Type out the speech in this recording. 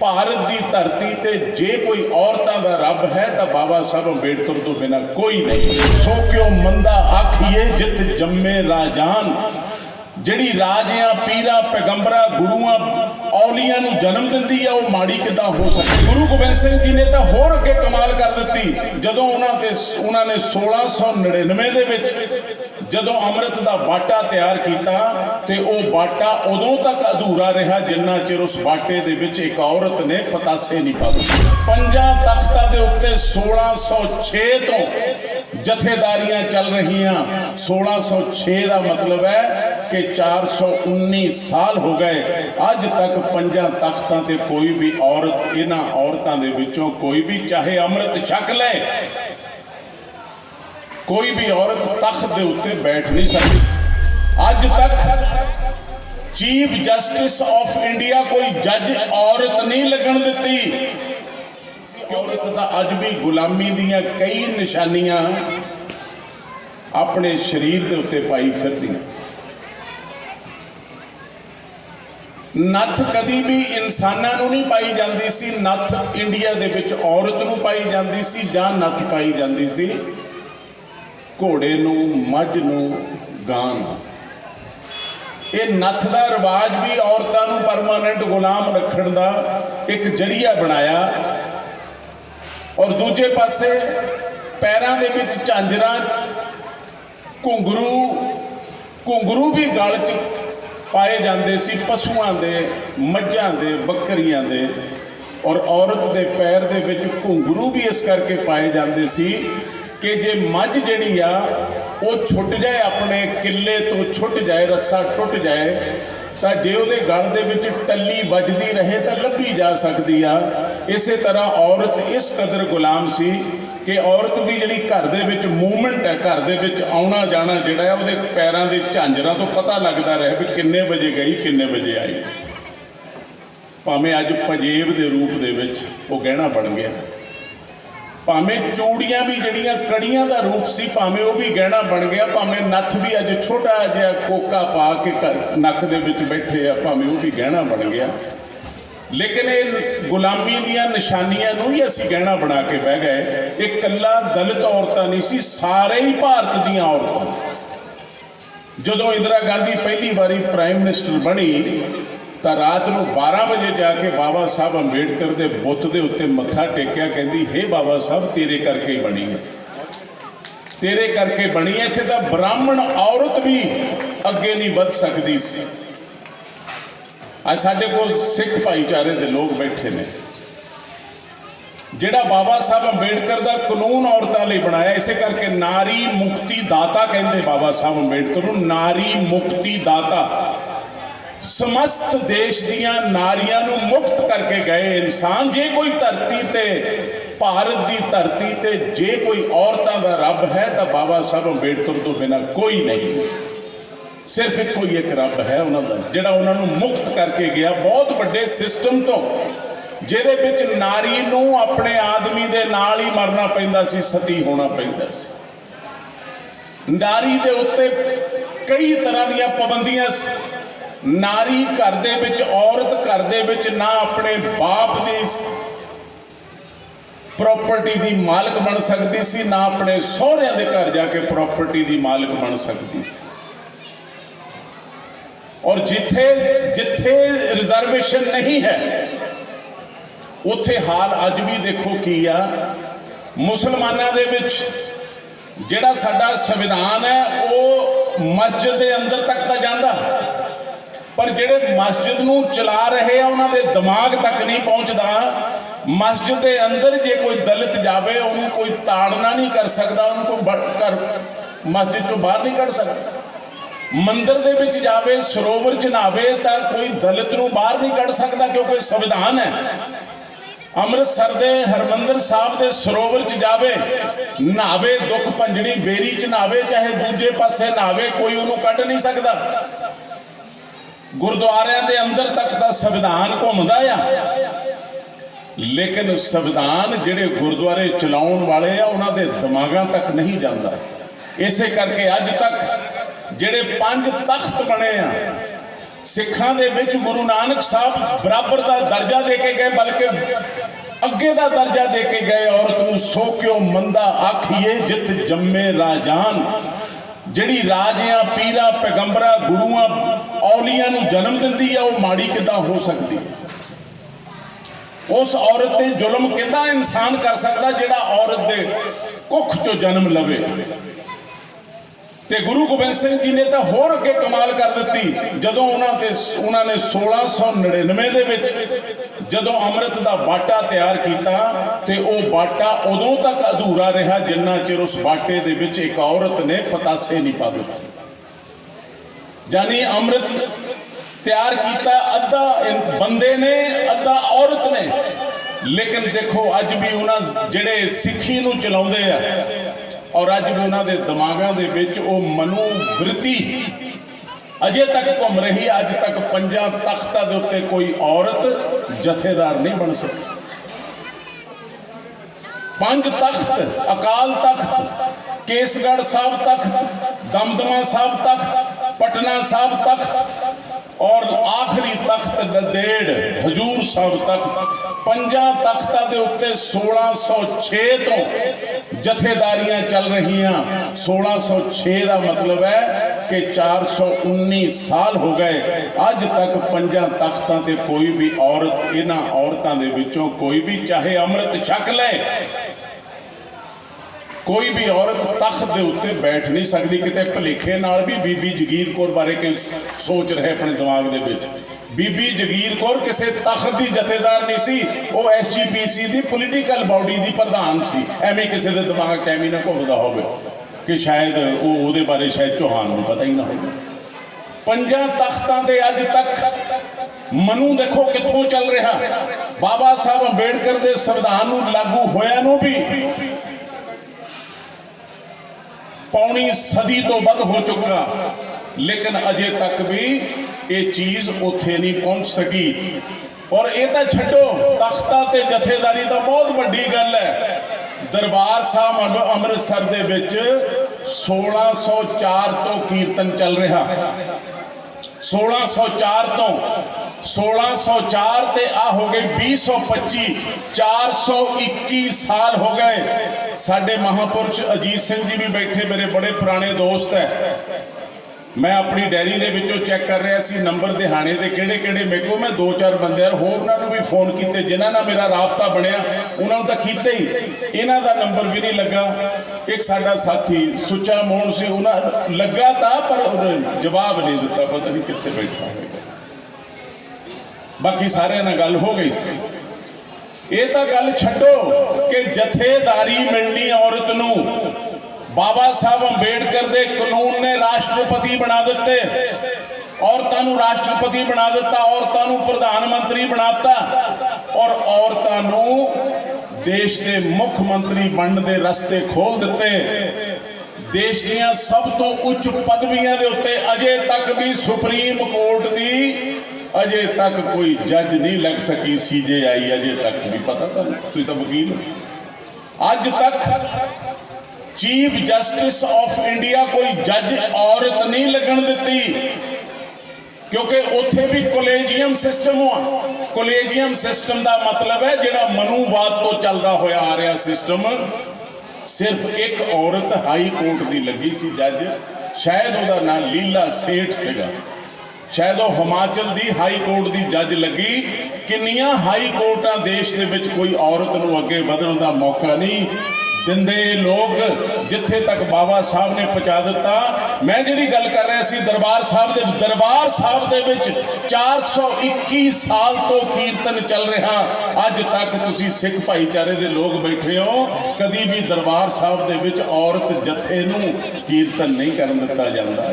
ਭਾਰਤ ਦੀ ਧਰਤੀ ਤੇ ਜੇ ਕੋਈ ਔਰਤਾਂ ਦਾ ਰੱਬ ਹੈ ਤਾਂ ਬਾਬਾ ਸਾਹਿਬ ਅੰਬੇਡਕਰ ਤੋਂ ਬਿਨਾ ਕੋਈ ਨਹੀਂ। ਸੋ ਕਿਉ ਮੰਦਾ ਆਖੀਏ, ਜਿਤ ਜੰਮੇ ਰਾਜਾਨ। ਜਿਹੜੀ ਰਾਜਿਆਂ, ਪੀਰਾਂ, ਪੈਗੰਬਰਾਂ, ਗੁਰੂਆਂ, ਔਲੀਆਂ ਨੂੰ ਜਨਮ ਦਿੰਦੀ ਆ, ਉਹ ਮਾੜੀ ਕਿਦਾਂ ਹੋ ਸਕਦੀ? ਗੁਰੂ ਗੋਬਿੰਦ ਸਿੰਘ ਜੀ ਨੇ ਤਾਂ ਹੋਰ ਅੱਗੇ ਕਮਾਲ ਕਰ ਦਿੱਤੀ। ਜਦੋਂ ਉਹਨਾਂ ਤੇ ਉਹਨਾਂ ਨੇ 1699 ਦੇ ਵਿੱਚ ਜਦੋਂ ਅੰਮ੍ਰਿਤ ਦਾ ਬਾਟਾ ਤਿਆਰ ਕੀਤਾ ਤੇ ਉਹ ਬਾਟਾ ਉਦੋਂ ਤੱਕ ਅਧੂਰਾ ਰਿਹਾ ਜਿੰਨਾ ਚਿਰ ਉਸ ਬਾਟੇ ਦੇ ਵਿੱਚ ਇੱਕ ਔਰਤ ਨੇ ਪਤਾਸੇ ਨਹੀਂ ਪਾਏ ਪੰਜਾਂ ਤਖਤਾਂ ਦੇ ਉੱਤੇ 1606 ਤੋਂ ਜਥੇਦਾਰੀਆਂ ਚੱਲ ਰਹੀਆਂ। 1606 ਦਾ ਮਤਲਬ ਹੈ ਕਿ 419 ਸਾਲ ਹੋ ਗਏ। ਅੱਜ ਤੱਕ ਪੰਜਾਂ ਤਖਤਾਂ ਤੇ ਕੋਈ ਵੀ ਔਰਤ, ਇਹਨਾਂ ਔਰਤਾਂ ਦੇ ਵਿੱਚੋਂ ਕੋਈ ਵੀ ਚਾਹੇ ਅੰਮ੍ਰਿਤ ਛਕ ਲੈ ਕੋਈ ਵੀ ਔਰਤ ਤਖਤ ਦੇ ਉੱਤੇ ਬੈਠ ਨਹੀਂ ਸਕਦੀ। ਅੱਜ ਤੱਕ ਚੀਫ ਜਸਟਿਸ ਆਫ ਇੰਡੀਆ ਕੋਈ ਜੱਜ ਔਰਤ ਨਹੀਂ ਲੱਗਣ ਦਿੱਤੀ। ਔਰਤ ਦਾ ਅੱਜ ਵੀ ਗੁਲਾਮੀ ਦੀਆਂ ਕਈ ਨਿਸ਼ਾਨੀਆਂ ਆਪਣੇ ਸਰੀਰ ਦੇ ਉੱਤੇ ਪਾਈ ਫਿਰਦੀਆਂ। ਨੱਥ ਕਦੀ ਵੀ ਇਨਸਾਨਾਂ ਨੂੰ ਨਹੀਂ ਪਾਈ ਜਾਂਦੀ ਸੀ। ਨੱਥ ਇੰਡੀਆ ਦੇ ਵਿੱਚ ਔਰਤ ਨੂੰ ਪਾਈ ਜਾਂਦੀ ਸੀ ਜਾਂ ਨੱਥ ਪਾਈ ਜਾਂਦੀ ਸੀ। ਘੋੜੇ ਨੂੰ, ਮੱਝ ਨੂੰ ਗਾਂ ਨੂੰ ਇਹ ਨੱਥ ਦਾ ਰਿਵਾਜ ਵੀ ਔਰਤਾਂ ਨੂੰ ਪਰਮਾਨੈਂਟ ਗੁਲਾਮ ਰੱਖਣ ਦਾ ਇੱਕ ਜਰੀਆ ਬਣਾਇਆ। ਔਰ ਦੂਜੇ ਪਾਸੇ ਪੈਰਾਂ ਦੇ ਵਿੱਚ ਝਾਂਜਰਾਂ, ਘੁੰਗਰੂ ਘੁੰਗਰੂ ਵੀ ਗਲ 'ਚ ਪਾਏ ਜਾਂਦੇ ਸੀ, ਪਸ਼ੂਆਂ ਦੇ, ਮੱਝਾਂ ਦੇ, ਬੱਕਰੀਆਂ ਦੇ। ਔਰ ਔਰਤ ਦੇ ਪੈਰ ਦੇ ਵਿੱਚ ਘੁੰਗਰੂ ਵੀ ਇਸ ਕਰਕੇ ਪਾਏ ਜਾਂਦੇ ਸੀ ਕਿ ਜੇ ਮੱਝ ਜਿਹੜੀ ਆ, ਉਹ ਛੁੱਟ ਜਾਏ ਆਪਣੇ ਕਿੱਲੇ ਤੋਂ ਛੁੱਟ ਜਾਏ, ਰੱਸਾ ਛੁੱਟ ਜਾਏ, ਤਾਂ ਜੇ ਉਹਦੇ ਗਲ ਦੇ ਵਿੱਚ ਟੱਲੀ ਵੱਜਦੀ ਰਹੇ ਤਾਂ ਲੱਭੀ ਜਾ ਸਕਦੀ ਆ। ਇਸੇ ਤਰ੍ਹਾਂ ਔਰਤ ਇਸ ਕਦਰ ਗੁਲਾਮ ਸੀ ਕਿ ਔਰਤ ਦੀ ਜਿਹੜੀ ਘਰ ਦੇ ਵਿੱਚ ਮੂਵਮੈਂਟ ਹੈ ਘਰ ਦੇ ਵਿੱਚ ਆਉਣਾ ਜਾਣਾ ਜਿਹੜਾ ਹੈ ਉਹਦੇ ਪੈਰਾਂ ਦੇ ਝਾਂਜਰਾਂ ਤੋਂ ਪਤਾ ਲੱਗਦਾ ਰਹੇ ਵੀ ਕਿੰਨੇ ਵਜੇ ਗਈ, ਕਿੰਨੇ ਵਜੇ ਆਈ। ਭਾਵੇਂ ਅੱਜ ਪੰਜੇਬ ਦੇ ਰੂਪ ਦੇ ਵਿੱਚ ਉਹ ਗਹਿਣਾ ਬਣ ਗਿਆ। ਭਾਵੇਂ ਚੂੜੀਆਂ ਵੀ ਜਿਹੜੀਆਂ ਕੜੀਆਂ ਦਾ ਰੂਪ ਸੀ, ਭਾਵੇਂ ਉਹ ਵੀ ਗਹਿਣਾ ਬਣ ਗਿਆ, ਭਾਵੇਂ ਨੱਥ ਵੀ ਅੱਜ ਛੋਟਾ ਜਿਹਾ ਕੋਕਾ ਪਾ ਕੇ ਘਰ- ਨੱਕ ਦੇ ਵਿੱਚ ਬੈਠੇ ਆ, ਭਾਵੇਂ ਉਹ ਵੀ ਗਹਿਣਾ ਬਣ ਗਿਆ। ਲੇਕਿਨ ਇਹ ਗੁਲਾਮੀ ਦੀਆਂ ਨਿਸ਼ਾਨੀਆਂ ਨੂੰ ਹੀ ਅਸੀਂ ਗਹਿਣਾ ਬਣਾ ਕੇ ਬਹਿ ਗਏ। ਇਹ ਕੱਲਾ ਦਲਿਤ ਔਰਤਾਂ ਨਹੀਂ ਸੀ, ਸਾਰੇ ਹੀ ਭਾਰਤ ਦੀਆਂ ਔਰਤਾਂ। ਜਦੋਂ ਇੰਦਰਾ ਗਾਂਧੀ ਪਹਿਲੀ ਵਾਰੀ ਪ੍ਰਾਈਮ ਮਿਨਿਸਟਰ ਬਣੀ ਤਾਂ ਰਾਤ ਨੂੰ 12 ਵਜੇ ਜਾ ਕੇ ਬਾਬਾ ਸਾਹਿਬ ਅੰਬੇਡਕਰ ਦੇ ਬੁੱਤ ਦੇ ਉੱਤੇ ਮੱਥਾ ਟੇਕਿਆ, ਕਹਿੰਦੀ, ਹੇ ਬਾਬਾ ਸਾਹਿਬ, ਤੇਰੇ ਕਰਕੇ ਹੀ ਬਣੀ ਹੈ। ਤੇਰੇ ਕਰਕੇ ਬਣੀ ਹੈ, ਇੱਥੇ ਤਾਂ ਬ੍ਰਾਹਮਣ ਔਰਤ ਵੀ ਅੱਗੇ ਨਹੀਂ ਵੱਧ ਸਕਦੀ ਸੀ। ਅੱਜ ਸਾਡੇ ਕੋਲ ਸਿੱਖ ਭਾਈਚਾਰੇ ਦੇ ਲੋਕ ਬੈਠੇ ਨੇ। ਜਿਹੜਾ ਬਾਬਾ ਸਾਹਿਬ ਅੰਬੇਡਕਰ ਦਾ ਕਾਨੂੰਨ ਔਰਤਾਂ ਲਈ ਬਣਾਇਆ, ਇਸੇ ਕਰਕੇ ਨਾਰੀ ਮੁਕਤੀ ਦਾਤਾ ਕਹਿੰਦੇ ਬਾਬਾ ਸਾਹਿਬ ਅੰਬੇਡਕਰ ਨੂੰ, ਨਾਰੀ ਮੁਕਤੀ ਦਾਤਾ। ਸਮਸਤ ਦੇਸ਼ ਦੀਆਂ ਨਾਰੀਆਂ ਨੂੰ ਮੁਕਤ ਕਰਕੇ ਗਏ ਇਨਸਾਨ, ਜੇ ਕੋਈ ਧਰਤੀ ਤੇ, ਭਾਰਤ ਦੀ ਧਰਤੀ ਤੇ ਜੇ ਕੋਈ ਔਰਤਾਂ ਦਾ ਰੱਬ ਹੈ, ਤਾਂ ਬਾਬਾ ਸਾਹਿਬ ਅੰਬੇਡਕਰ ਤੋਂ ਬਿਨਾ ਕੋਈ ਨਹੀਂ। ਸਿਰਫ ਇੱਕੋ ਹੀ ਇੱਕ ਰੱਬ ਹੈ ਉਹਨਾਂ ਦਾ, ਜਿਹੜਾ ਉਹਨਾਂ ਨੂੰ ਮੁਕਤ ਕਰਕੇ ਗਿਆ। ਬਹੁਤ ਵੱਡੇ ਸਿਸਟਮ ਤੋਂ, ਜਿਹਦੇ ਵਿੱਚ ਨਾਰੀ ਨੂੰ ਆਪਣੇ ਆਦਮੀ ਦੇ ਨਾਲ ਹੀ ਮਰਨਾ ਪੈਂਦਾ ਸੀ, ਸਤੀ ਹੋਣਾ ਪੈਂਦਾ ਸੀ। ਨਾਰੀ ਦੇ ਉੱਤੇ ਕਈ ਤਰ੍ਹਾਂ ਦੀਆਂ ਪਾਬੰਦੀਆਂ ਸੀ। ਨਾਰੀ ਘਰ ਦੇ ਵਿੱਚ, ਔਰਤ ਘਰ ਦੇ ਵਿੱਚ ਨਾ ਆਪਣੇ ਬਾਪ ਦੀ ਪ੍ਰਾਪਰਟੀ ਦੀ ਮਾਲਕ ਬਣ ਸਕਦੀ ਸੀ, ਨਾ ਆਪਣੇ ਸਹੁਰਿਆਂ ਦੇ ਘਰ ਜਾ ਕੇ ਪ੍ਰਾਪਰਟੀ ਦੀ ਮਾਲਕ ਬਣ ਸਕਦੀ ਸੀ। ਔਰ ਜਿੱਥੇ ਜਿੱਥੇ ਰਿਜ਼ਰਵੇਸ਼ਨ ਨਹੀਂ ਹੈ, ਉੱਥੇ ਹਾਲ ਅੱਜ ਵੀ ਦੇਖੋ ਕੀ ਆ। ਮੁਸਲਮਾਨਾਂ ਦੇ ਵਿੱਚ ਜਿਹੜਾ ਸਾਡਾ ਸੰਵਿਧਾਨ ਹੈ, ਉਹ ਮਸਜਿਦ ਦੇ ਅੰਦਰ ਤੱਕ ਤਾਂ ਜਾਂਦਾ। ਹੈ ਪਰ ਜਿਹੜੇ ਮਸਜਿਦ ਨੂੰ ਚਲਾ ਰਹੇ ਆ, ਉਹਨਾਂ ਦੇ ਦਿਮਾਗ ਤੱਕ ਨਹੀਂ ਪਹੁੰਚਦਾ। ਮਸਜਿਦ ਦੇ ਅੰਦਰ ਜੇ ਕੋਈ ਦਲਿਤ ਜਾਵੇ, ਉਹਨੂੰ ਕੋਈ ਤਾੜਨਾ ਨਹੀਂ ਕਰ ਸਕਦਾ, ਉਹਨੂੰ ਕੋਈ ਬ- ਮਸਜਿਦ ਤੋਂ ਬਾਹਰ ਨਹੀਂ ਕੱਢ ਸਕਦਾ। ਮੰਦਰ ਦੇ ਵਿੱਚ ਜਾਵੇ, ਸਰੋਵਰ ਚ ਨਹਾਵੇ ਤਾਂ ਕੋਈ ਦਲਿਤ ਨੂੰ ਬਾਹਰ ਨਹੀਂ ਕੱਢ ਸਕਦਾ, ਕਿਉਂਕਿ ਸੰਵਿਧਾਨ ਹੈ। ਅੰਮ੍ਰਿਤਸਰ ਦੇ ਹਰਮੰਦਰ ਸਾਹਿਬ ਦੇ ਸਰੋਵਰ ਚ ਜਾਵੇ, ਨਹਾਵੇ, ਦੁੱਖ ਭੰਜਣੀ ਬੇਰੀ ਚ ਨਹਾਵੇ, ਚਾਹੇ ਦੂਜੇ ਪਾਸੇ ਨਹਾਵੇ, ਕੋਈ ਉਹਨੂੰ ਕੱਢ ਨਹੀਂ ਸਕਦਾ। ਗੁਰਦੁਆਰਿਆਂ ਦੇ ਅੰਦਰ ਤੱਕ ਦਾ ਸੰਵਿਧਾਨ ਘੁੰਮਦਾ ਆ। ਲੇਕਿਨ ਸੰਵਿਧਾਨ ਜਿਹੜੇ ਗੁਰਦੁਆਰੇ ਚਲਾਉਣ ਵਾਲੇ ਆ, ਉਹਨਾਂ ਦੇ ਦਿਮਾਗਾਂ ਤੱਕ ਨਹੀਂ ਜਾਂਦਾ। ਇਸੇ ਕਰਕੇ ਅੱਜ ਤੱਕ ਜਿਹੜੇ ਪੰਜ ਤਖਤ ਬਣੇ ਆ, ਸਿੱਖਾਂ ਦੇ ਵਿੱਚ ਗੁਰੂ ਨਾਨਕ ਸਾਹਿਬ ਬਰਾਬਰ ਦਾ ਦਰਜਾ ਦੇ ਕੇ ਗਏ, ਬਲਕਿ ਅੱਗੇ ਦਾ ਦਰਜਾ ਦੇ ਕੇ ਗਏ, ਔਰਤ ਨੂੰ ਸੋ ਕਿਉ ਮੰਦਾ ਆਖੀਏ, ਜਿਤ ਜੰਮੇ ਰਾਜਾਨ। ਜਿਹੜੀ ਰਾਜਿਆਂ, ਪੀਰਾ, ਪੈਗੰਬਰਾ, ਗੁਰੂਆਂ ਔਲੀਆਂ ਨੂੰ ਜਨਮ ਦਿੰਦੀ ਆ, ਉਹ ਮਾੜੀ ਕਿੱਦਾਂ ਹੋ ਸਕਦੀ? ਉਸ ਔਰਤ ਤੇ ਜ਼ੁਲਮ ਕਿੱਦਾਂ ਇਨਸਾਨ ਕਰ ਸਕਦਾ ਜਿਹੜਾ ਔਰਤ ਦੇ ਕੁੱਖ ਚੋਂ ਜਨਮ ਲਵੇ? ਤੇ ਗੁਰੂ ਗੋਬਿੰਦ ਸਿੰਘ ਜੀ ਨੇ ਤਾਂ ਹੋਰ ਅੱਗੇ ਕਮਾਲ ਕਰ ਦਿੱਤੀ। ਜਦੋਂ ਉਹਨਾਂ ਤੇ ਉਹਨਾਂ ਨੇ 1699 ਦੇ ਵਿੱਚ ਜਦੋਂ ਅੰਮ੍ਰਿਤ ਦਾ ਬਾਟਾ ਤਿਆਰ ਕੀਤਾ ਤੇ ਉਹ ਬਾਟਾ ਉਦੋਂ ਤੱਕ ਅਧੂਰਾ ਰਿਹਾ ਜਿੰਨਾ ਚਿਰ ਉਸ ਬਾਟੇ ਦੇ ਵਿੱਚ ਇੱਕ ਔਰਤ ਨੇ ਪਤਾਸੇ ਨਹੀਂ ਪਾ ਦਿੱਤੇ। ਯਾਨੀ ਅੰਮ੍ਰਿਤ ਤਿਆਰ ਕੀਤਾ, ਅੱਧਾ ਬੰਦੇ ਨੇ, ਅੱਧਾ ਔਰਤ ਨੇ। ਲੇਕਿਨ ਦੇਖੋ, ਅੱਜ ਵੀ ਉਹਨਾਂ ਜਿਹੜੇ ਸਿੱਖੀ ਨੂੰ ਚਲਾਉਂਦੇ ਆ, ਔਰ ਅੱਜ ਵੀ ਉਹਨਾਂ ਦੇ ਦਿਮਾਗਾਂ ਦੇ ਵਿੱਚ ਉਹ ਮਨੂ ਵ੍ਰਿਤੀ ਅਜੇ ਤੱਕ ਘੁੰਮ ਰਹੀ ਅੱਜ ਤੱਕ ਪੰਜਾਂ ਤਖਤਾਂ ਦੇ ਉੱਤੇ ਕੋਈ ਔਰਤ ਜਥੇਦਾਰ ਨਹੀਂ ਬਣ ਸਕੀ। ਪੰਜ ਤਖਤ, ਅਕਾਲ ਤਖਤ, ਕੇਸਗੜ੍ਹ ਸਾਹਿਬ ਤਖਤ, ਦਮਦਮਾ ਸਾਹਿਬ ਤਖਤ ਪਟਨਾ ਸਾਹਿਬ ਤਖਤ ਔਰ ਆਖਰੀ ਤਖਤ ਨੰਦੇੜ ਹਜੂਰ ਸਾਹਿਬ ਤਖਤ ਪੰਜਾਂ ਤਖਤਾਂ ਦੇ ਉੱਤੇ 1606 ਤੋਂ ਜਥੇਦਾਰੀਆਂ ਚੱਲ ਰਹੀਆਂ। 1606 ਦਾ ਮਤਲਬ ਹੈ ਕਿ 419 ਸਾਲ ਹੋ ਗਏ। ਅੱਜ ਤੱਕ ਪੰਜਾਂ ਤਖਤਾਂ ਤੇ ਕੋਈ ਵੀ ਔਰਤ, ਇਹਨਾਂ ਔਰਤਾਂ ਦੇ ਵਿੱਚੋਂ ਕੋਈ ਵੀ ਚਾਹੇ ਅੰਮ੍ਰਿਤ ਛਕ ਲੈ ਕੋਈ ਵੀ ਔਰਤ ਤਖਤ ਦੇ ਉੱਤੇ ਬੈਠ ਨਹੀਂ ਸਕਦੀ, ਕਿਤੇ ਭਲੇਖੇ ਨਾਲ ਵੀ ਬੀਬੀ ਜਗੀਰ ਕੌਰ ਬਾਰੇ ਕਿ ਸੋਚ ਰਹੇ ਆਪਣੇ ਦਿਮਾਗ ਦੇ ਵਿੱਚ। ਬੀਬੀ ਜਗੀਰ ਕੌਰ ਕਿਸੇ ਤਖਤ ਦੀ ਜਥੇਦਾਰ ਨਹੀਂ ਸੀ, ਉਹ ਐਸਜੀਪੀਸੀ ਦੀ ਪੋਲੀਟੀਕਲ ਬਾਡੀ ਦੀ ਪ੍ਰਧਾਨ ਸੀ। ਐਵੇਂ ਕਿਸੇ ਦੇ ਦਿਮਾਗ 'ਚ ਐਵੇਂ ਨਾ ਘੁੰਮਦਾ ਹੋਵੇ ਕਿ ਸ਼ਾਇਦ ਉਹ ਉਹਦੇ ਬਾਰੇ ਸ਼ਾਇਦ ਚੌਹਾਨ ਨੂੰ ਪਤਾ ਹੀ ਨਾ ਹੋਵੇ। ਪੰਜਾਂ ਤਖਤਾਂ ਤੇ ਅੱਜ ਤੱਕ ਮਨੂ ਦੇਖੋ ਕਿੱਥੋਂ ਚੱਲ ਰਿਹਾ। ਬਾਬਾ ਸਾਹਿਬ ਅੰਬੇਡਕਰ ਦੇ ਸੰਵਿਧਾਨ ਨੂੰ ਲਾਗੂ ਹੋਇਆ ਨੂੰ ਵੀ ਪੌਣੀ ਸਦੀ ਤੋਂ ਵੱਧ ਹੋ ਚੁੱਕਾ। ਲੇਕਿਨ ਅਜੇ ਤੱਕ ਵੀ ਇਹ ਚੀਜ਼ ਉੱਥੇ ਨਹੀਂ ਪਹੁੰਚ ਸਕੀ। ਔਰ ਇਹ ਤਾਂ ਛੱਡੋ, ਤਖਤਾਂ ਤੇ ਜਥੇਦਾਰੀ ਤਾਂ ਬਹੁਤ ਵੱਡੀ ਗੱਲ ਹੈ। ਦਰਬਾਰ ਸਾਹਿਬ ਅੰਮ੍ਰਿਤਸਰ ਦੇ ਵਿੱਚ 1604 ਤੋਂ ਕੀਰਤਨ ਚੱਲ ਰਿਹਾ। 1604 ਤੋਂ 1604 ਤੇ ਆ ਹੋ ਗਈ 2025 421 ਸਾਲ ਹੋ ਗਏ ਸਾਡੇ ਮਹਾਪੁਰਸ਼ ਅਜੀਤ ਸਿੰਘ ਜੀ ਵੀ ਬੈਠੇ ਮੇਰੇ ਬੜੇ ਪੁਰਾਣੇ ਦੋਸਤ ਹੈ ਮੈਂ ਆਪਣੀ ਡਾਇਰੀ ਦੇ ਵਿੱਚੋਂ ਚੈੱਕ ਕਰ ਰਿਹਾ ਸੀ ਨੰਬਰ ਦਿਹਾਣੇ ਦੇ ਕਿਹੜੇ ਕਿਹੜੇ ਮੇਰੇ ਕੋਲ ਮੈਂ ਦੋ ਚਾਰ ਬੰਦਿਆਂ ਨੂੰ ਹੋਰ ਉਹਨਾਂ ਨੂੰ ਵੀ ਫੋਨ ਕੀਤੇ ਜਿਨ੍ਹਾਂ ਨਾਲ ਮੇਰਾ ਰਾਬਤਾ ਬਣਿਆ ਉਹਨਾਂ ਨੂੰ ਤਾਂ ਕੀਤਾ ਹੀ ਇਹਨਾਂ ਦਾ ਨੰਬਰ ਵੀ ਨਹੀਂ ਲੱਗਾ ਇੱਕ ਸਾਡਾ ਸਾਥੀ ਸੁੱਚਾ ਮੋਹਨ ਸੀ ਉਹਨਾਂ ਲੱਗਾ ਤਾਂ ਪਰ ਉਹਨੇ ਜਵਾਬ ਨਹੀਂ ਦਿੱਤਾ ਪਤਾ ਨਹੀਂ ਕਿੱਥੇ ਬੈਠਾ ਬਾਕੀ ਸਾਰਿਆਂ ਨਾਲ ਗੱਲ ਹੋ ਗਈ ਸੀ। ਇਹ ਤਾਂ ਗੱਲ ਛੱਡੋ ਕਿ ਜਥੇਦਾਰੀ ਮਿਲਣੀ ਔਰਤ ਨੂੰ। ਬਾਬਾ ਸਾਹਿਬ ਅੰਬੇਡਕਰ ਦੇ ਕਾਨੂੰਨ ਨੇ ਰਾਸ਼ਟਰਪਤੀ ਬਣਾ ਦਿੱਤੇ। ਔਰਤਾਂ ਨੂੰ ਰਾਸ਼ਟਰਪਤੀ ਬਣਾ ਦਿੱਤਾ, ਔਰਤਾਂ ਨੂੰ ਪ੍ਰਧਾਨ ਮੰਤਰੀ ਬਣਾਤਾ। ਔਰ ਔਰਤਾਂ ਨੂੰ ਦੇਸ਼ ਦੇ ਮੁੱਖ ਮੰਤਰੀ ਬਣਨ ਦੇ ਰਸਤੇ ਖੋਲ ਦਿੱਤੇ। ਦੇਸ਼ ਦੀਆਂ ਸਭ ਤੋਂ ਉੱਚ ਪਦਵੀਆਂ ਦੇ ਉੱਤੇ ਅਜੇ ਤੱਕ ਵੀ ਸੁਪਰੀਮ ਕੋਰਟ ਦੀ ਅਜੇ ਤੱਕ ਕੋਈ ਜੱਜ ਨਹੀਂ ਲੱਗ ਸਕੀ ਸੀਜੇਆਈ ਅਜੇ ਤੱਕ ਵੀ ਪਤਾ ਤੁਹਾਨੂੰ ਤੁਸੀਂ ਤਾਂ ਵਕੀਲ ਅੱਜ ਤੱਕ ਚੀਫ ਜਸਟਿਸ ਆਫ ਇੰਡੀਆ ਕੋਈ ਜੱਜ ਔਰਤ ਨਹੀਂ ਲੱਗਣ ਦਿੱਤੀ, ਕਿਉਂਕਿ ਉੱਥੇ ਵੀ ਕੋਲੇਜੀਅਮ ਸਿਸਟਮ ਆ। ਕੋਲੇਜੀਅਮ ਸਿਸਟਮ ਦਾ ਮਤਲਬ ਹੈ ਜਿਹੜਾ ਮਨੂਵਾਦ ਤੋਂ ਚੱਲਦਾ ਹੋਇਆ ਆ ਰਿਹਾ ਸਿਸਟਮ। ਸਿਰਫ ਇੱਕ ਔਰਤ ਹਾਈ ਕੋਰਟ ਦੀ ਲੱਗੀ ਸੀ ਜੱਜ, ਸ਼ਾਇਦ ਉਹਦਾ ਨਾਂ ਲੀਲਾ ਸੇਠ ਸੀਗਾ। ਸ਼ਾਇਦ ਉਹ ਹਿਮਾਚਲ ਦੀ ਹਾਈ ਕੋਰਟ ਦੀ ਜੱਜ ਲੱਗੀ। ਕਿੰਨੀਆਂ ਹਾਈ ਕੋਰਟਾਂ ਦੇਸ਼ ਦੇ ਵਿੱਚ ਕੋਈ ਔਰਤ ਨੂੰ ਅੱਗੇ ਵਧਣ ਦਾ ਮੌਕਾ ਨਹੀਂ ਦਿੰਦੇ ਲੋਕ, ਜਿੱਥੇ ਤੱਕ ਬਾਬਾ ਸਾਹਿਬ ਨੇ ਪਹੁੰਚਾ ਦਿੱਤਾ। ਮੈਂ ਜਿਹੜੀ ਗੱਲ ਕਰ ਰਿਹਾ ਸੀ, ਦਰਬਾਰ ਸਾਹਿਬ ਦੇ ਦਰਬਾਰ ਸਾਹਿਬ ਦੇ ਵਿੱਚ 421 ਸਾਲ ਤੋਂ ਕੀਰਤਨ ਚੱਲ ਰਿਹਾ। ਅੱਜ ਤੱਕ ਤੁਸੀਂ ਸਿੱਖ ਭਾਈਚਾਰੇ ਦੇ ਲੋਕ ਬੈਠੇ ਹੋ। ਕਦੀ ਵੀ ਦਰਬਾਰ ਸਾਹਿਬ ਦੇ ਵਿੱਚ ਔਰਤ ਜਥੇ ਨੂੰ ਕੀਰਤਨ ਨਹੀਂ ਕਰਨ ਦਿੱਤਾ ਜਾਂਦਾ।